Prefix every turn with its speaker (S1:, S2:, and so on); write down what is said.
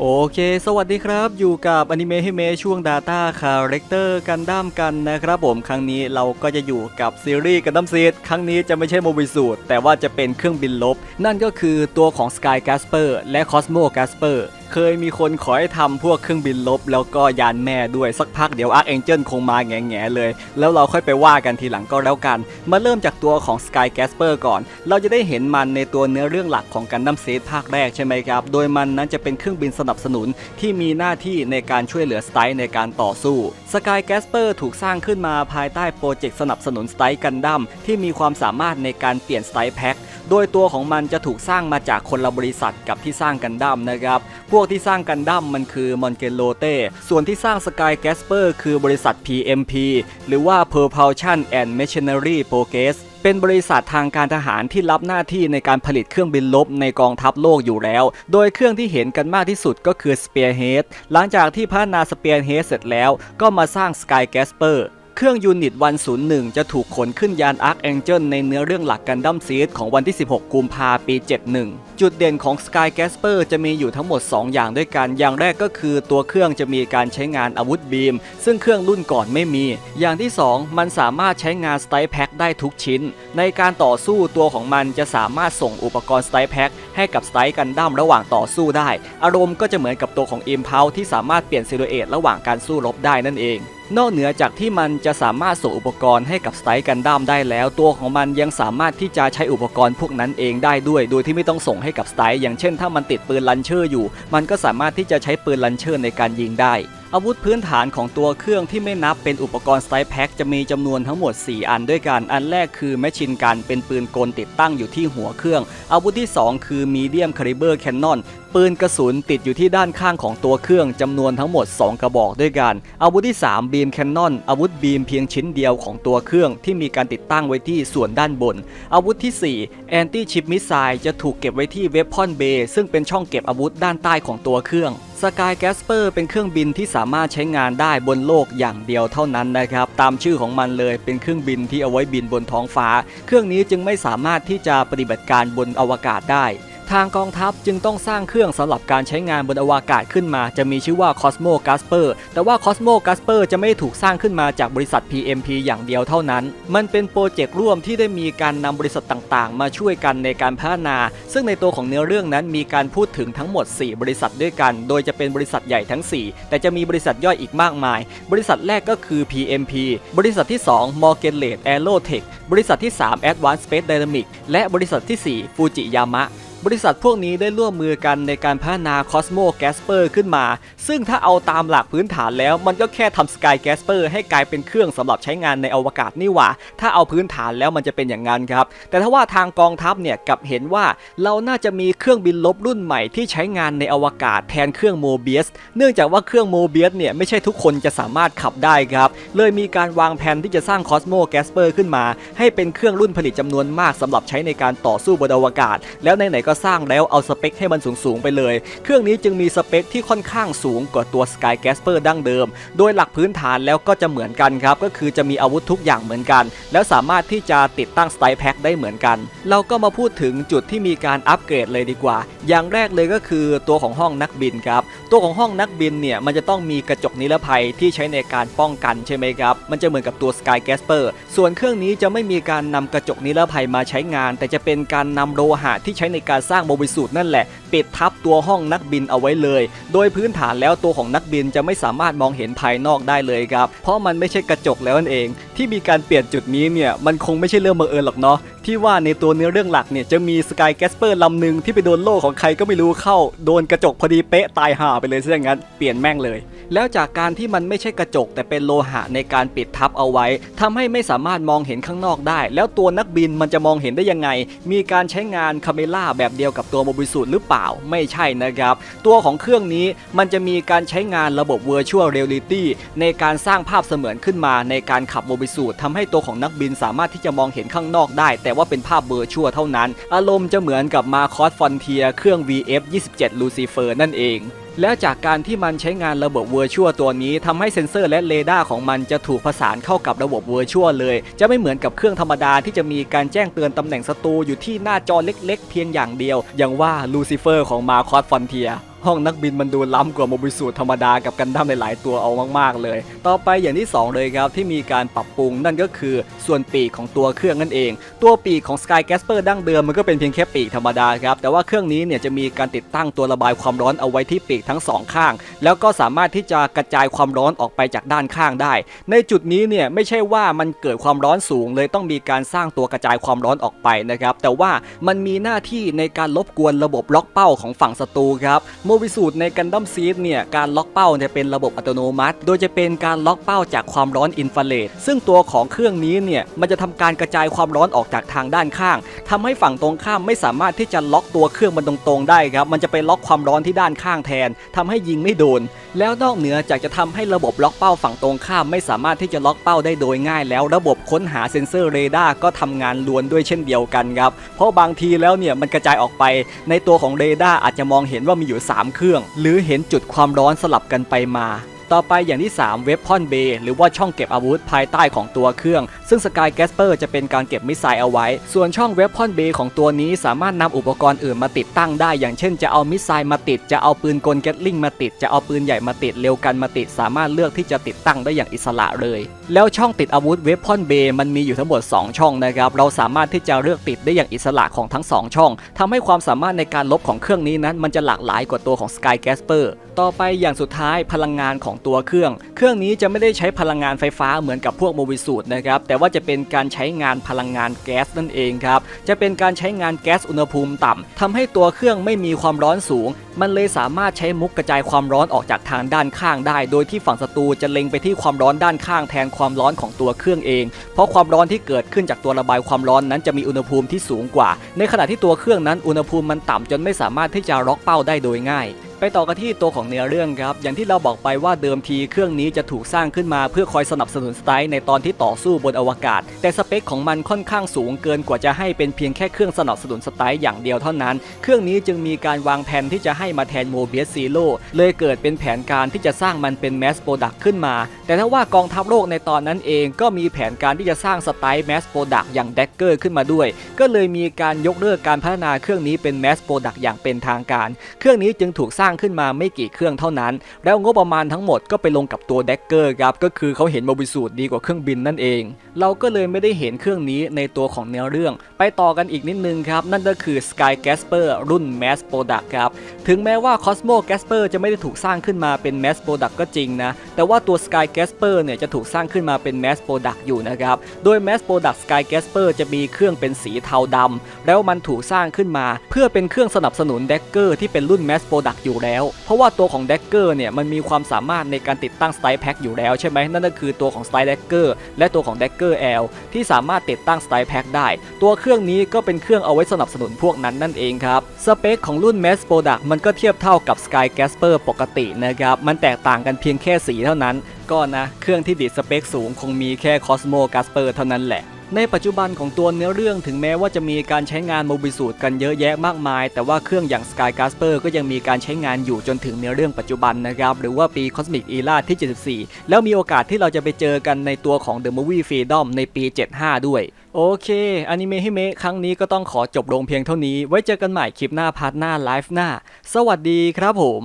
S1: โอเค สวัสดีครับ อยู่กับอนิเมะให้เมช่วง Data Character กันด้ามกันนะครับผม ครั้งนี้เราก็จะอยู่กับซีรีส์กันดั้มซีดครั้งนี้จะไม่ใช่โมบิสูตแต่ว่าจะเป็นเครื่องบินลบ นั่นก็คือตัวของ Sky Gasper และ Cosmo Gasper เคยมีคนขอให้ทำพวกเครื่องบินลบ แล้วก็ยานแม่ด้วยสักพักเดี๋ยว Arc Angel คงมาแง่ๆเลย แล้วเราค่อยไปว่ากันทีหลังก็แล้วกัน มาเริ่มจากตัวของ Sky Gasper ก่อน เราจะได้เห็นมันในตัวเนื้อเรื่องหลักของกันดั้มซีดภาคแรกใช่ไหมครับ โดยมันนั้นจะเป็นเครื่องบินสนับสนุนที่มีหน้าที่ในการช่วยเหลือสไตล์ในการต่อสู้ Sky Gasper ถูกสร้างขึ้นมาภายใต้โปรเจกต์สนับสนุนสไตล์กันดั้มที่มีความสามารถในการเปลี่ยนสไตล์แพ็ค โดยตัวของมันจะถูกสร้างมาจากคนละบริษัทกับที่สร้างกันดั้มนะครับ พวกที่สร้างกันดั้มมันคือมอนเกโลเต้ ส่วนที่สร้างสกายแกสเปอร์คือบริษัท PMP หรือว่า Propulsion and Machinery Progress เป็นบริษัททางการทหารที่รับหน้าที่ในการผลิตเครื่องบินลบในกองทัพโลกอยู่แล้ว โดยเครื่องที่เห็นกันมากที่สุดก็คือ Spearhead หลังจากที่พัฒนา Spearhead เสร็จแล้ว ก็มาสร้าง Sky Gasper เครื่องยูนิต 101 จะถูกขนขึ้นยาน Arc Angel ในเนื้อเรื่องหลักกันดั้มซีดของวันที่ 16 กุมภาปี 71 จุดเด่นของ Sky Gasper จะมีอยู่ทั้งหมด 2 อย่างด้วยกัน อย่างแรกก็คือตัวเครื่องจะมีการใช้งานอาวุธบีม ซึ่งเครื่องรุ่นก่อนไม่มี อย่างที่ 2 มันสามารถใช้งานสไตล์แพ็คได้ทุกชิ้น ในการต่อสู้ตัวของมันจะสามารถส่งอุปกรณ์สไตล์แพ็ค ให้กับสไตล์กันดั้มระหว่างต่อสู้ได้ อารมณ์ก็จะเหมือนกับตัวของ Impulse ที่สามารถเปลี่ยนซิลูเอตระหว่างการสู้รบได้นั่นเองนอกเหนือจากที่มันจะสามารถส่งอุปกรณ์ให้กับสไตล์กันดั้มได้แล้ว ตัวของมันยังสามารถที่จะใช้อุปกรณ์พวกนั้นเองได้ด้วย โดยที่ไม่ต้องส่งให้กับสไตล์อย่างเช่น ถ้ามันติดปืนลันเชอร์อยู่ มันก็สามารถที่จะใช้ปืนลันเชอร์ในการยิงได้ อาวุธพื้นฐานของตัวเครื่องที่ไม่นับเป็นอุปกรณ์สไตล์แพ็คจะมีจำนวนทั้งหมด 4 อันด้วยกัน อันแรกคือแมชชินกันเป็นปืนกลติดตั้งอยู่ที่หัวเครื่อง อาวุธที่ 2 คือมีเดียมคาลิเบอร์แคนนอนปืนกระสุนติดอยู่ที่ด้านข้างของตัวเครื่องจำนวนทั้งหมด 2 กระบอกด้วยกัน อาวุธที่ 3 บีมแคนนอนอาวุธบีมเพียงชิ้นเดียวของตัวเครื่องที่มีการติดตั้งไว้ที่ส่วนด้านบน อาวุธที่ 4 แอนตี้ชิปมิสไซล์จะถูกเก็บไว้ที่เวพอนเบย์ซึ่งเป็นช่องเก็บอาวุธด้านใต้ของตัวเครื่อง สกายแกสเปอร์เป็นเครื่องบินที่สามารถใช้งานได้บนโลกอย่างเดียวเท่านั้นนะครับ ตามชื่อของมันเลยเป็นเครื่องบินที่เอาไว้บินบนท้องฟ้า เครื่องนี้จึงไม่สามารถที่จะปฏิบัติการบนอวกาศได้ ทางกองทัพจึงต้องสร้างเครื่องสำหรับการใช้งานบนอวกาศขึ้นมา จะมีชื่อว่า Cosmo Gasper แต่ว่า Cosmo Gasper จะไม่ถูกสร้างขึ้นมาจากบริษัท PMP อย่างเดียวเท่านั้น มันเป็นโปรเจกต์ร่วมที่ได้มีการนำบริษัทต่างๆ มาช่วยกันในการพัฒนา ซึ่งในตัวของเนื้อเรื่องนั้นมีการพูดถึงทั้งหมด 4 บริษัทด้วยกัน โดยจะเป็นบริษัทใหญ่ทั้ง 4 แต่จะมีบริษัทย่อยอีกมากมาย บริษัทแรกก็คือ PMP บริษัทที่ 2 Morgan l a d Aerotech บริษัทที่ 3 Advanced Space Dynamics และบริษัทที่ 4 Fujiyama บริษัทพวกนี้ได้ร่วมมือกันในการพัฒนา Cosmo Gasper ขึ้นมา ซึ่งถ้าเอาตามหลักพื้นฐานแล้วมันก็แค่ทำ Sky Gasper ให้กลายเป็นเครื่องสำหรับใช้งานในอวกาศนี่หว่า ถ้าเอาพื้นฐานแล้วมันจะเป็นอย่างนั้นครับ แต่ถ้าว่าทางกองทัพเนี่ยกลับเห็นว่าเราน่าจะมีเครื่องบินลบรุ่นใหม่ที่ใช้งานในอวกาศแทนเครื่องโมเบียสเนื่องจากว่าเครื่องโมเบียสเนี่ยไม่ใช่ทุกคนจะสามารถขับได้ครับ เลยมีการวางแผนที่จะสร้าง Cosmo Gasper ขึ้นมา ให้เป็นเครื่องรุ่นผลิตจำนวนมากสำหรับใช้ในการต่อสู้บนอวกาศ แล้วไหนๆก็สร้างแล้วเอาสเปคให้มันสูงๆไปเลย เครื่องนี้จึงมีสเปคที่ค่อนข้างสูงกว่าตัว Sky Gasper ดั้งเดิม โดยหลักพื้นฐานแล้วก็จะเหมือนกันครับ ก็คือจะมีอาวุธทุกอย่างเหมือนกัน แล้วสามารถที่จะติดตั้งสไตล์แพ็คได้เหมือนกัน เราก็มาพูดถึงจุดที่มีการอัปเกรดเลยดีกว่า อย่างแรกเลยก็คือตัวของห้องนักบินครับ ตัวของห้องนักบินเนี่ยมันจะต้องมีกระจกนิรภัยที่ใช้ในการป้องกันใช่ไหมครับ มันจะเหมือนกับตัว Sky Gasper ส่วนเครื่องนี้จะไม่มีการนำกระจกนิรภัยมาใช้งาน แต่จะเป็นการนำโลหะที่ใช้ในการสร้างโมบิสูตรนั่นแหละ ปิดทับตัวห้องนักบินเอาไว้เลย โดยพื้นฐานแล้วตัวของนักบินจะไม่สามารถมองเห็นภายนอกได้เลยครับ เพราะมันไม่ใช่กระจกแล้วนั่นเองที่มีการเปลี่ยนจุดนี้เนี่ยมันคงไม่ใช่เรื่องบังเอิญหรอกเนาะที่ว่าในตัวเนื้อเรื่องหลักเนี่ยจะมีสกายแกสเปอร์ลำหนึ่งที่ไปโดนโล่ของใครก็ไม่รู้เข้า โดนกระจกพอดีเป๊ะตายห่าไปเลยซะอย่างนั้นเปลี่ยนแม่งเลย แล้วจากการที่มันไม่ใช่กระจก แต่เป็นโลหะในการปิดทับเอาไว้ทำให้ไม่สามารถมองเห็นข้างนอกได้ แล้วตัวนักบินมันจะมองเห็นได้ยังไง มีการใช้งานคาเมล่าแบบเดียวกับตัวโมบิสูตหรือเปล่าไม่ใช่นะครับตัวของเครื่องนี้มันจะมีการใช้งานระบบ Virtual Reality ในการสร้างภาพเสมือนขึ้นมาในการขับโมบิสูตทำให้ตัวของนักบินสามารถที่จะมองเห็นข้างนอกได้ แต่ว่าเป็นภาพเวอร์ชัวเท่านั้น อารมณ์จะเหมือนกับมาคอสฟอนเทียเครื่อง VF 27 Lucifer นั่นเองแล้วจากการที่มันใช้งานระบบ Virtual ตัวนี้ทำให้เซ็นเซอร์และเรดาร์ของมันจะถูกผสานเข้ากับระบบ Virtual เลย จะไม่เหมือนกับเครื่องธรรมดาที่จะมีการแจ้งเตือนตำแหน่งศัตรูอยู่ที่หน้าจอเล็ก ๆ เพียงอย่างเดียว อย่างว่า Lucifer ของมาคอสฟอนเทีย ห้องนักบินมันดูล้ำกว่าโมบิสูธรรมดากับกันดั้มหลายๆตัวเอามากๆเลย ต่อไปอย่างที่ 2 เลยครับที่มีการปรับปรุงนั่นก็คือส่วนปีกของตัวเครื่องนั่นเอง ตัวปีกของ Sky Gasper ดั้งเดิมมันก็เป็นเพียงแค่ปีกธรรมดาครับแต่ว่าเครื่องนี้เนี่ยจะมีการติดตั้งตัวระบายความร้อนเอาไว้ที่ปีกทั้งสองข้าง แล้วก็สามารถที่จะกระจายความร้อนออกไปจากด้านข้างได้ ในจุดนี้เนี่ยไม่ใช่ว่ามันเกิดความร้อนสูงเลยต้องมีการสร้างตัวกระจายความร้อนออกไปนะครับแต่ว่ามันมีหน้าที่ในการรบกวนระบบล็อกเป้าของฝั่งศัตรูครับโมบิสูตรในกันดั้มซีดเนี่ยการล็อกเป้าจะเป็นระบบอัตโนมัติ โดยจะเป็นการล็อกเป้าจากความร้อนอินฟราเรดซึ่งตัวของเครื่องนี้เนี่ยมันจะทำการกระจายความร้อนออกจากทางด้านข้างทำให้ฝั่งตรงข้ามไม่สามารถที่จะล็อกตัวเครื่องมันตรงๆได้ครับมันจะไปล็อกความร้อนที่ด้านข้างแทนทำให้ยิงไม่โดน แล้วนอกเหนือจากจะทำให้ระบบล็อกเป้าฝั่งตรงข้ามไม่สามารถที่จะล็อกเป้าได้โดยง่าย แล้วระบบค้นหาเซ็นเซอร์เรดาร์ก็ทำงานล้วนด้วยเช่นเดียวกันครับ เพราะบางทีแล้วเนี่ยมันกระจายออกไป ในตัวของเรดาร์อาจจะมองเห็นว่ามีอยู่ 3 เครื่อง หรือเห็นจุดความร้อนสลับกันไปมา ต่อไปอย่างที่ 3 เว็บพอนเบย์หรือว่าช่องเก็บอาวุธภายใต้ของตัวเครื่อง ซึ่งสกายแกสเปอร์จะเป็นการเก็บมิสไซล์เอาไว้ ส่วนช่องเว็บพอนเบย์ของตัวนี้สามารถนำอุปกรณ์อื่นมาติดตั้งได้ อย่างเช่นจะเอามิสไซล์มาติด จะเอาปืนกลเกตลิงมาติด จะเอาปืนใหญ่มาติด เร็วกันมาติด สามารถเลือกที่จะติดตั้งได้อย่างอิสระเลย แล้วช่องติดอาวุธเว็บพอนเบย์มันมีอยู่ทั้งหมด 2 ช่องนะครับ เราสามารถที่จะเลือกติดได้อย่างอิสระของทั้ง 2 ช่องทำให้ความสามารถในการลบของเครื่องนี้นั้น มันจะหลากหลายกว่าตัวของ Sky Gasper ต่อไปอย่างสุดท้ายพลังงานของตัวเครื่อง เครื่องนี้จะไม่ได้ใช้พลังงานไฟฟ้าเหมือนกับพวกโมบิสูตนะครับ แต่ว่าจะเป็นการใช้งานพลังงานแก๊สนั่นเองครับ จะเป็นการใช้งานแก๊สอุณหภูมิต่ำทำให้ตัวเครื่องไม่มีความร้อนสูง มันเลยสามารถใช้มุกกระจายความร้อนออกจากทางด้านข้างได้ โดยที่ฝั่งศัตรูจะเล็งไปที่ความร้อนด้านข้างแทนความร้อนของตัวเครื่องเอง เพราะความร้อนที่เกิดขึ้นจากตัวระบายความร้อนนั้นจะมีอุณหภูมิที่สูงกว่า ในขณะที่ตัวเครื่องนั้นอุณหภูมิมันต่ำจนไม่สามารถที่จะล็อกเป้าได้โดยง่าย ไปต่อกันที่ตัวของเนื้อเรื่องครับ อย่างที่เราบอกไปว่าเดิมทีเครื่องนี้จะถูกสร้างขึ้นมาเพื่อคอยสนับสนุนสไตล์ในตอนที่ต่อสู้บนอวกาศ แต่สเปคของมันค่อนข้างสูงเกินกว่าจะให้เป็นเพียงแค่เครื่องสนับสนุนสไตล์อย่างเดียวเท่านั้น เครื่องนี้จึงมีการวางแผนที่จะให้มาแทนโมเบียสซีโร่เลยเกิดเป็นแผนการที่จะสร้างมันเป็นแมสโปรดักขึ้นมา แต่ถ้าว่ากองทัพโลกในตอนนั้นเองก็มีแผนการที่จะสร้างสไตล์แมสโปรดักอย่างแดกเกอร์ขึ้นมาด้วย ก็เลยมีการยกเลิกการพัฒนาเครื่องนี้เป็นแมสโปรดักอย่างเป็นทางการ เครื่องนี้จึงถูกสร้างขึ้นมาไม่กี่เครื่องเท่านั้น แล้วงบประมาณทั้งหมดก็ไปลงกับตัวแดกเกอร์ครับก็คือเขาเห็นโมบิสูตดีกว่าเครื่องบินนั่นเอง เราก็เลยไม่ได้เห็นเครื่องนี้ในตัวของเนื้อเรื่อง ไปต่อกันอีกนิดนึงครับ นั่นก็คือ Sky Gasper รุ่น Mass Product ครับ ถึงแม้ว่า Cosmo Gasper จะไม่ได้ถูกสร้างขึ้นมาเป็น Mass Product ก็จริงนะ แต่ว่าตัว Sky Gasper เนี่ยจะถูกสร้างขึ้นมาเป็น Mass Product อยู่นะครับ โดย Mass Product Sky Gasper จะมีเครื่องเป็นสีเทาดำแล้วมันถูกสร้างขึ้นมา เพื่อเป็นเครื่องสนับสนุน Dagger ที่เป็นรุ่น Mass Product อยู่แล้ว เพราะว่าตัวของ Dagger เนี่ยมันมีความสามารถในการติดตั้ง Style Pack อยู่แล้วใช่ไหมนั่นก็คือตัวของ Style Dagger และตัวของ Dagger L ที่สามารถติดตั้ง Style Pack ได้ ตัวเครื่องนี้ก็เป็นเครื่องเอาไว้สนับสนุนพวกนั้นนั่นเองครับสเปคของรุ่น Mass Product มันก็เทียบเท่ากับ Sky Gasper ปกตินะครับมันแตกต่างกันเพียงแค่สีเท่านั้น ก็นะเครื่องที่ดิดสเปคสูงคงมีแค่ Cosmo Gasper เท่านั้นแหละ ในปัจจุบันของตัวเนื้อเรื่องถึงแม้ว่าจะมีการใช้งานโมบิสูตรกันเยอะแยะมากมาย แต่ว่าเครื่องอย่าง Sky g a s p e r ก็ยังมีการใช้งานอยู่จนถึงเนื้อเรื่องปัจจุบันนะครับหรือว่าปี Cosmic Era ที่ 74 แล้วมีโอกาสที่เราจะไปเจอกันในตัวของ The Movie Freedom ในปี 75 ด้วย โอเคอนิเมะให้เมะครั้งนี้ก็ต้องขอจบลงเพียงเท่านี้ ไว้เจอกันใหม่คลิปหน้าพาร์ทหน้าไลฟ์หน้า สวัสดีครับผม